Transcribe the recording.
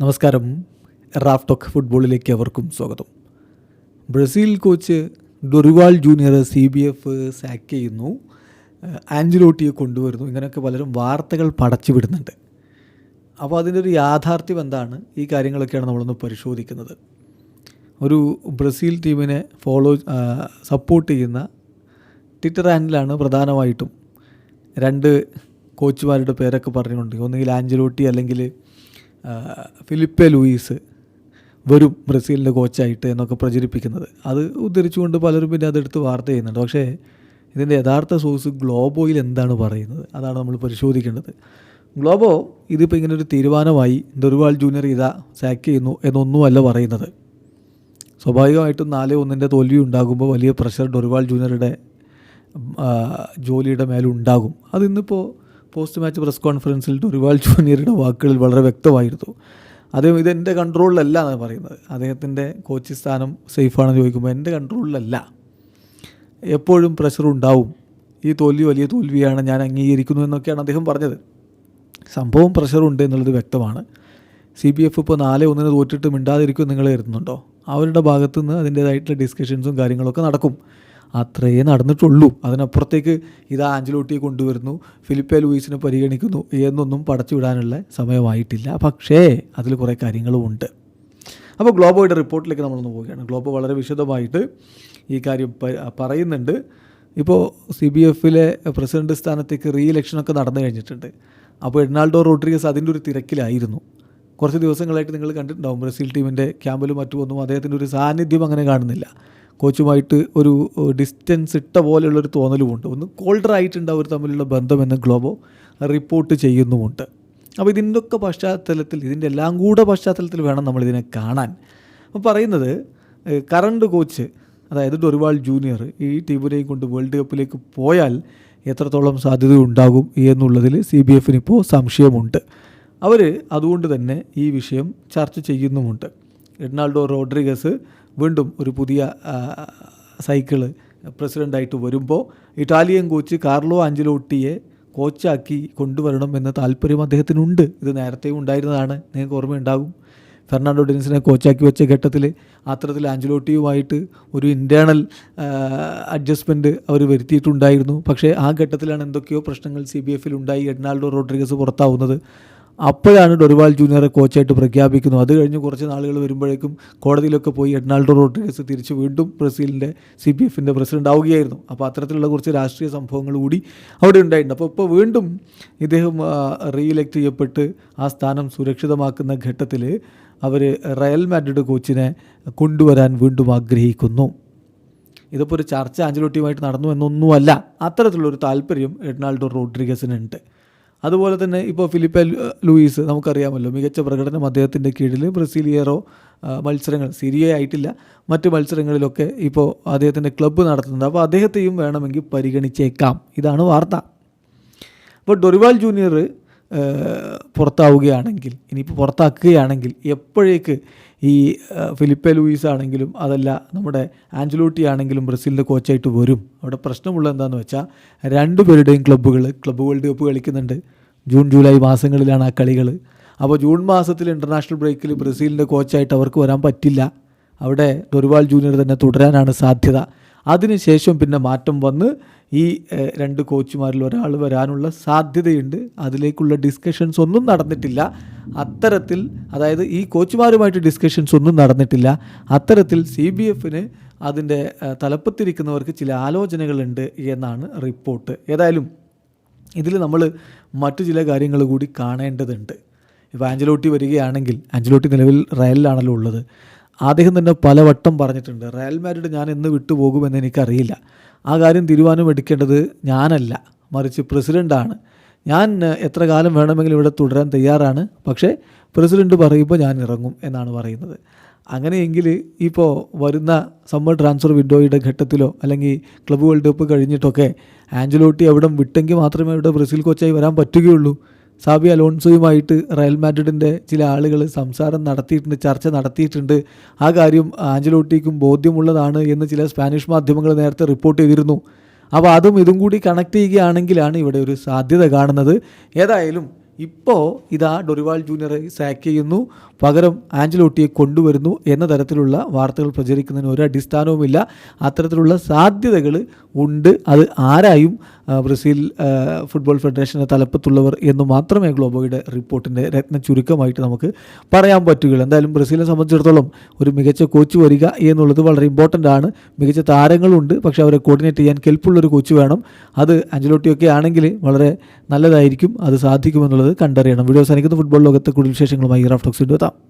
നമസ്കാരം. Raf talk ഫുട്ബോളിലേക്ക് അവർക്കും സ്വാഗതം. Brazil coach Dorival junior C B F sack ചെയ്യുന്നു. ഏഹ് കൊണ്ടുവരുന്നു. ഇങ്ങനെയൊക്കെ പലരും വാർത്തകൾ പടച്ചു വിടുന്നുണ്ട്. അപ്പോൾ അതിന്റെ ഒരു യാഥാർത്ഥ്യം എന്താണ്? ഈ കാര്യങ്ങളൊക്കെയാണ് നമ്മളൊന്ന് പരിശോധിക്കുന്നത്. ഒരു ബ്രസീൽ ടീമിനെ ഫോളോ സപ്പോർട്ട് ചെയ്യുന്ന ട്വിറ്റർ ഹാൻഡിലാണ് പ്രധാനമായിട്ടും രണ്ട് കോച്ചുമാരുടെ പേരൊക്കെ പറഞ്ഞുകൊണ്ട് ഒന്നുകിൽ ആഞ്ചലോട്ടി അല്ലെങ്കിൽ ഫിലിപ്പെ ലൂയിസ് വരും ബ്രസീലിന്റെ കോച്ചായിട്ട് എന്നൊക്കെ പ്രചരിപ്പിക്കുന്നത്. അത് ഉദ്ധരിച്ചുകൊണ്ട് പലരും പിന്നെ അതെടുത്ത് വാർത്ത ചെയ്യുന്നുണ്ട്. പക്ഷേ ഇതിന്റെ യഥാർത്ഥ സോഴ്സ് ഗ്ലോബോയിൽ എന്താണ് പറയുന്നത്? അതാണ് നമ്മൾ പരിശോധിക്കേണ്ടത്. ഗ്ലോബോ ഇതിപ്പോൾ ഇങ്ങനെ ഒരു തീരുമാനമായി ഡൊറിവാൾ ജൂനിയർ ഇതാ സാക്ക് ചെയ്യുന്നു എന്നൊന്നുമല്ല പറയുന്നത്. സ്വാഭാവികമായിട്ടും നാല് ഒന്നിന്റെ തോൽവി ഉണ്ടാകുമ്പോൾ വലിയ പ്രഷർ ഡൊറിവാൾ ജൂനിയറുടെ ജോലിയുടെ മേലുണ്ടാകും. അതിന്നിപ്പോൾ പോസ്റ്റ് മാച്ച് പ്രസ് കോൺഫറൻസിൽ ഡൊറിവാൾ ജൂനിയറുടെ വാക്കുകളിൽ വളരെ വ്യക്തമായിരുന്നു. അദ്ദേഹം ഇതെന്റെ കൺട്രോളിലല്ല എന്നാണ് പറയുന്നത്. അദ്ദേഹത്തിന്റെ കോച്ച് സ്ഥാനം സേഫാണെന്ന് ചോദിക്കുമ്പോൾ എന്റെ കൺട്രോളിലല്ല. എപ്പോഴും പ്രഷർ ഉണ്ടാവും. ഈ തോൽവി വലിയ തോൽവിയാണ് ഞാൻ അംഗീകരിക്കുന്നു എന്നൊക്കെയാണ് അദ്ദേഹം പറഞ്ഞത്. സംഭവം പ്രഷറുണ്ട് എന്നുള്ളത് വ്യക്തമാണ്. സി ബി എഫ് ഇപ്പോൾ നാല് ഒന്നിന് തോറ്റിട്ട് മിണ്ടാതിരിക്കും നിങ്ങൾ കരുതുന്നുണ്ടോ? അവരുടെ ഭാഗത്തുനിന്ന് അതിന്റേതായിട്ടുള്ള ഡിസ്കഷൻസും കാര്യങ്ങളൊക്കെ നടക്കും. അത്രയേ നടന്നിട്ടുള്ളൂ. അതിനപ്പുറത്തേക്ക് ഇത് ആഞ്ചലോട്ടിയെ കൊണ്ടുവരുന്നു. ഫിലിപ്പെ ലൂയിസിനെ പരിഗണിക്കുന്നു എന്നൊന്നും പടച്ചു വിടാനുള്ള സമയമായിട്ടില്ല. പക്ഷേ അതിൽ കുറേ കാര്യങ്ങളും ഉണ്ട് അപ്പോൾ ഗ്ലോബോയുടെ റിപ്പോർട്ടിലേക്ക് നമ്മളൊന്ന് പോവുകയാണ്. ഗ്ലോബോ വളരെ വിശദമായിട്ട് ഈ കാര്യം പറയുന്നുണ്ട്. ഇപ്പോൾ സി ബി എഫിലെ പ്രസിഡന്റ് സ്ഥാനത്തേക്ക് റീ ഇലക്ഷനൊക്കെ നടന്നു കഴിഞ്ഞിട്ടുണ്ട്. അപ്പോൾ എഡ്നാൾഡോ റോഡ്രിഗസ് അതിന്റെ ഒരു തിരക്കിലായിരുന്നു. കുറച്ച് ദിവസങ്ങളായിട്ട് നിങ്ങൾ കണ്ടിട്ടുണ്ടാവും ബ്രസീൽ ടീമിന്റെ ക്യാമ്പിലും മറ്റുമൊന്നും അദ്ദേഹത്തിന്റെ ഒരു സാന്നിധ്യം അങ്ങനെ കാണുന്നില്ല. കോച്ചുമായിട്ട് ഒരു ഡിസ്റ്റൻസ് ഇട്ട പോലെയുള്ളൊരു തോന്നലുമുണ്ട്. ഒന്ന് കോൾഡർ ആയിട്ടുണ്ട് അവർ തമ്മിലുള്ള ബന്ധമെന്ന് ഗ്ലോബോ റിപ്പോർട്ട് ചെയ്യുന്നുമുണ്ട്. അപ്പോൾ ഇതിന്റെയൊക്കെ പശ്ചാത്തലത്തിൽ ഇതിന്റെ എല്ലാം കൂടെ പശ്ചാത്തലത്തിൽ വേണം നമ്മളിതിനെ കാണാൻ. അപ്പോൾ പറയുന്നത് കറണ്ട് കോച്ച് അതായത് ഡൊറിവാൾ ജൂനിയർ ഈ ടീമിനെയും കൊണ്ട് വേൾഡ് കപ്പിലേക്ക് പോയാൽ എത്രത്തോളം സാധ്യത ഉണ്ടാകും എന്നുള്ളതിൽ സി ബി എഫിന് ഇപ്പോൾ സംശയമുണ്ട്. അവർ അതുകൊണ്ട് തന്നെ ഈ വിഷയം ചർച്ച ചെയ്യുന്നുമുണ്ട്. എർണാൾഡോ റോഡ്രിഗസ് വീണ്ടും ഒരു പുതിയ സൈക്കിൾ പ്രസിഡന്റായിട്ട് വരുമ്പോൾ ഇറ്റാലിയൻ കോച്ച് കാർലോ ആഞ്ചലോട്ടിയെ കോച്ചാക്കി കൊണ്ടുവരണം എന്ന താല്പര്യം അദ്ദേഹത്തിനുണ്ട്. ഇത് നേരത്തെയും ഉണ്ടായിരുന്നതാണ്. നിങ്ങൾക്ക് ഓർമ്മയുണ്ടാകും ഫെർണാണ്ടോ ഡെനിസിനെ കോച്ചാക്കി വെച്ച ഘട്ടത്തിൽ അത്തരത്തിൽ ആഞ്ചലോട്ടിയുമായിട്ട് ഒരു ഇന്റേണൽ അഡ്ജസ്റ്റ്മെന്റ് അവർ വരുത്തിയിട്ടുണ്ടായിരുന്നു. പക്ഷേ ആ ഘട്ടത്തിലാണ് എന്തൊക്കെയോ പ്രശ്നങ്ങൾ സി ബി എഫിൽ ഉണ്ടായി എഡ്നാൾഡോ റോഡ്രിഗസ് പുറത്താവുന്നത്. അപ്പോഴാണ് ഡൊറിവാൾ ജൂനിയറെ കോച്ചായിട്ട് പ്രഖ്യാപിക്കുന്നത്. അത് കഴിഞ്ഞ് കുറച്ച് നാളുകൾ വരുമ്പോഴേക്കും കോടതിയിലൊക്കെ പോയി എഡ്നാൾഡോ റോഡ്രിഗസ് തിരിച്ച് വീണ്ടും ബ്രസീലിന്റെ സി പി എഫിന്റെ പ്രസിഡന്റ് ആവുകയായിരുന്നു. അപ്പോൾ അത്തരത്തിലുള്ള കുറച്ച് രാഷ്ട്രീയ സംഭവങ്ങൾ കൂടി അവിടെ ഉണ്ടായിട്ടുണ്ട്. അപ്പോൾ ഇപ്പോൾ വീണ്ടും ഇദ്ദേഹം റീഇലക്ട് ചെയ്യപ്പെട്ട് ആ സ്ഥാനം സുരക്ഷിതമാക്കുന്ന ഘട്ടത്തിൽ അവർ റയൽ മാഡ്രിഡ് കോച്ചിനെ കൊണ്ടുവരാൻ വീണ്ടും ആഗ്രഹിക്കുന്നു. ഇതിപ്പോൾ ഒരു ചർച്ച ആഞ്ചലോട്ടിയുമായിട്ട് നടന്നു എന്നൊന്നുമല്ല. അത്തരത്തിലുള്ളൊരു താല്പര്യം റോഡ്രിഗസിനുണ്ട്. അതുപോലെ തന്നെ ഇപ്പോൾ ഫിലിപ്പ ലൂയിസ് നമുക്കറിയാമല്ലോ മികച്ച പ്രകടനം അദ്ദേഹത്തിന്റെ കീഴിൽ ബ്രസീലിയറോ മത്സരങ്ങൾ സിരിയ ആയിട്ടില്ല മറ്റ് മത്സരങ്ങളിലൊക്കെ ഇപ്പോൾ അദ്ദേഹത്തിന്റെ ക്ലബ്ബ് നടത്തുന്നുണ്ട്. അപ്പോൾ അദ്ദേഹത്തെയും വേണമെങ്കിൽ പരിഗണിച്ചേക്കാം. ഇതാണ് വാർത്ത. അപ്പോൾ ഡൊറിവാൾ ജൂനിയർ പുറത്താവുകയാണെങ്കിൽ ഇനിയിപ്പോൾ പുറത്താക്കുകയാണെങ്കിൽ എപ്പോഴേക്ക് ഈ ഫിലിപ്പെ ലൂയിസ് ആണെങ്കിലും അതല്ല നമ്മുടെ ആഞ്ചലോട്ടി ആണെങ്കിലും ബ്രസീലിന്റെ കോച്ചായിട്ട് വരും. അവിടെ പ്രശ്നമുള്ള എന്താണെന്ന് വെച്ചാൽ രണ്ട് പേരുടെയും ക്ലബ്ബുകൾ ക്ലബ്ബ് വേൾഡ് കപ്പ് കളിക്കുന്നുണ്ട്. ജൂൺ ജൂലൈ മാസങ്ങളിലാണ് ആ കളികൾ അപ്പോൾ ജൂൺ മാസത്തിൽ ഇന്റർനാഷണൽ ബ്രേക്കിൽ ബ്രസീലിന്റെ കോച്ചായിട്ട് അവർക്ക് വരാൻ പറ്റില്ല. അവിടെ ഡൊറിവാൾ ജൂനിയർ തന്നെ തുടരാനാണ് സാധ്യത. അതിനുശേഷം പിന്നെ മാറ്റം വന്ന് ഈ രണ്ട് കോച്ചുമാരിൽ ഒരാൾ വരാനുള്ള സാധ്യതയുണ്ട്. അതിലേക്കുള്ള ഡിസ്കഷൻസ് ഒന്നും നടന്നിട്ടില്ല. അത്തരത്തിൽ അതായത് ഈ കോച്ചുമാരുമായിട്ട് ഡിസ്കഷൻസ് ഒന്നും നടന്നിട്ടില്ല. അത്തരത്തിൽ സി ബി എഫിന് അതിന്റെ തലപ്പത്തിരിക്കുന്നവർക്ക് ചില ആലോചനകളുണ്ട് എന്നാണ് റിപ്പോർട്ട്. ഏതായാലും ഇതിൽ നമ്മൾ മറ്റു ചില കാര്യങ്ങൾ കൂടി കാണേണ്ടതുണ്ട്. ഇപ്പോൾ ആഞ്ചലോട്ടി വരികയാണെങ്കിൽ ആഞ്ചലോട്ടി നിലവിൽ റയലിലാണല്ലോ ഉള്ളത്. അദ്ദേഹം തന്നെ പലവട്ടം പറഞ്ഞിട്ടുണ്ട് റയൽ മാഡ്രിഡ് ഞാൻ എന്ന് വിട്ടുപോകുമെന്ന് എനിക്കറിയില്ല. ആ കാര്യം തീരുമാനം എടുക്കേണ്ടത് ഞാനല്ല. മറിച്ച് പ്രസിഡന്റാണ് ഞാൻ എത്ര കാലം വേണമെങ്കിലും ഇവിടെ തുടരാൻ തയ്യാറാണ്. പക്ഷേ പ്രസിഡന്റ് പറയുമ്പോൾ ഞാൻ ഇറങ്ങും എന്നാണ് പറയുന്നത്. അങ്ങനെയെങ്കിൽ ഇപ്പോൾ വരുന്ന സമ്മർ ട്രാൻസ്ഫർ വിൻഡോയുടെ ഘട്ടത്തിലോ അല്ലെങ്കിൽ ക്ലബ് വേൾഡ് കപ്പ് കഴിഞ്ഞിട്ടൊക്കെ ആഞ്ചലോട്ടി അവിടം വിട്ടെങ്കിൽ മാത്രമേ ഇവിടെ ബ്രസീൽ കോച്ചായി വരാൻ പറ്റുകയുള്ളൂ. സാബി അലോൺസോയുമായിട്ട് റയൽ മാഡ്രിഡിന്റെ ചില ആളുകൾ സംസാരം നടത്തിയിട്ടുണ്ട് ചർച്ച നടത്തിയിട്ടുണ്ട്. ആ കാര്യം ആഞ്ചലോട്ടിക്കും ബോധ്യമുള്ളതാണ് എന്ന് ചില സ്പാനിഷ് മാധ്യമങ്ങൾ നേരത്തെ റിപ്പോർട്ട് ചെയ്തിരുന്നു. അപ്പോൾ അതും ഇതും കൂടി കണക്ട് ചെയ്യുകയാണെങ്കിലാണ് ഇവിടെ ഒരു സാധ്യത കാണുന്നത്. ഏതായാലും ഇപ്പോൾ ഇതാ ഡൊറിവാൾ ജൂനിയറെ സാക്ക് ചെയ്യുന്നു. പകരം ആഞ്ചലോട്ടിയെ കൊണ്ടുവരുന്നു എന്ന തരത്തിലുള്ള വാർത്തകൾ പ്രചരിക്കുന്നതിന് ഒരു അടിസ്ഥാനവുമില്ല. അത്തരത്തിലുള്ള സാധ്യതകൾ ഉണ്ട്. അത് ആരായും ബ്രസീൽ ഫുട്ബോൾ ഫെഡറേഷന്റെ തലപ്പത്തുള്ളവർ എന്ന് മാത്രമേ ഗ്ലോബോയുടെ റിപ്പോർട്ടിന്റെ രത്ന ചുരുക്കമായിട്ട് നമുക്ക് പറയാൻ പറ്റുകയുള്ളൂ. എന്തായാലും ബ്രസീലിനെ സംബന്ധിച്ചിടത്തോളം ഒരു മികച്ച കോച്ച് വരിക എന്നുള്ളത് വളരെ ഇമ്പോർട്ടന്റ് ആണ്. മികച്ച താരങ്ങളുണ്ട്. പക്ഷേ അവരെ കോർഡിനേറ്റ് ചെയ്യാൻ കെൽപ്പുള്ളൊരു കോച്ച് വേണം. അത് അഞ്ചലോട്ടിയൊക്കെ ആണെങ്കിൽ വളരെ നല്ലതായിരിക്കും. അത് സാധിക്കുമെന്നുള്ളത് കണ്ടറിയണം. വീഡിയോ സാധിക്കുന്ന ഫുട്ബോൾ ലോകത്തെ കൂടുതൽ വിശേഷങ്ങളുമായി റാഫ്റ്റോക്സ് എത്താം.